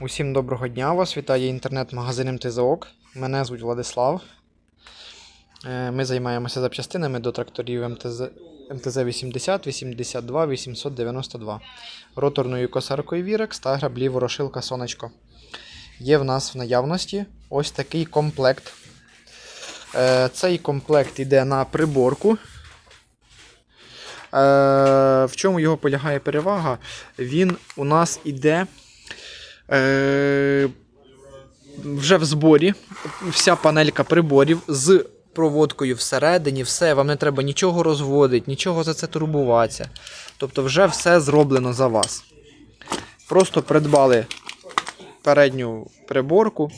Усім доброго дня! Вас вітає інтернет-магазин МТЗОК. Мене звуть Владислав. Е, Ми займаємося запчастинами до тракторів МТЗ, МТЗ-80, 82, 892, роторною косаркою Вірекс та граблі ворошилка Сонечко. Є в нас в наявності ось такий комплект. Е, Цей комплект йде на приборку. Е, В чому його полягає перевага? Він у нас іде е, вже в зборі. Вся панелька приборів з проводкою всередині, все, вам не треба нічого розводити, нічого за це турбуватися. Тобто, вже все зроблено за вас. Просто придбали передню приборку.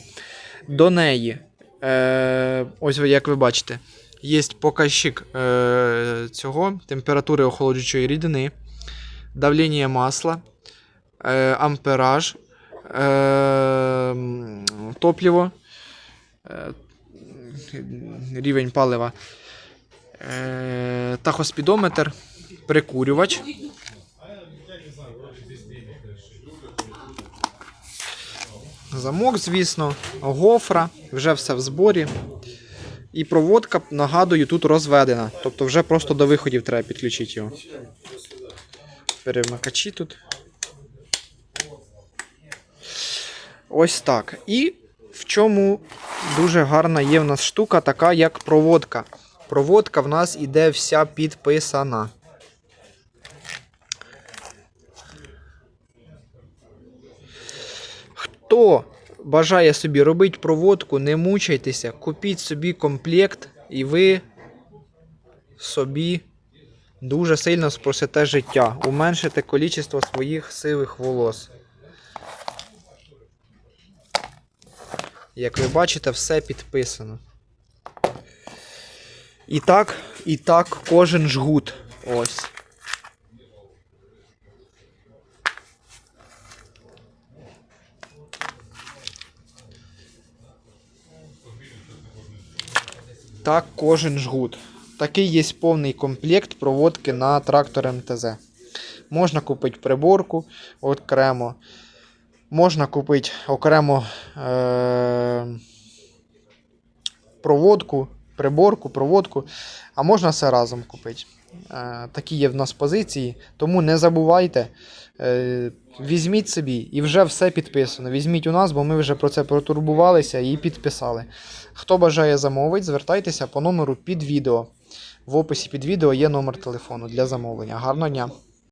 До неї, е, ось як ви бачите, є показчик е, цього температури охолоджуючої рідини, давлення масла, е, ампераж, топливо, е, рівень палива, е, тахоспідометр, прикурювач. Замок, звісно, гофра, вже все в зборі. І проводка, нагадую, тут розведена. Тобто вже просто до виходів треба підключити його. Перемикачі тут. Ось так. І в чому дуже гарна є в нас штука, така як проводка. Проводка в нас іде вся підписана. Хто бажає собі робити проводку, не мучайтеся, купіть собі комплект, і ви собі дуже сильно спросите життя, уменшите кількість своїх сивих волос. Як ви бачите, все підписано. І так, і так кожен жгут. Ось. Так кожен жгут. Такий є повний комплект проводки на трактор МТЗ. Можна купити приборку окремо. Можна купити окремо е- проводку, приборку, проводку, а можна все разом купити. Е- такі є в нас позиції, тому не забувайте. Е- візьміть собі і вже все підписано. Візьміть у нас, бо ми вже про це протурбувалися і підписали. Хто бажає замовити, звертайтеся по номеру під відео. В описі під відео є номер телефону для замовлення. Гарного дня!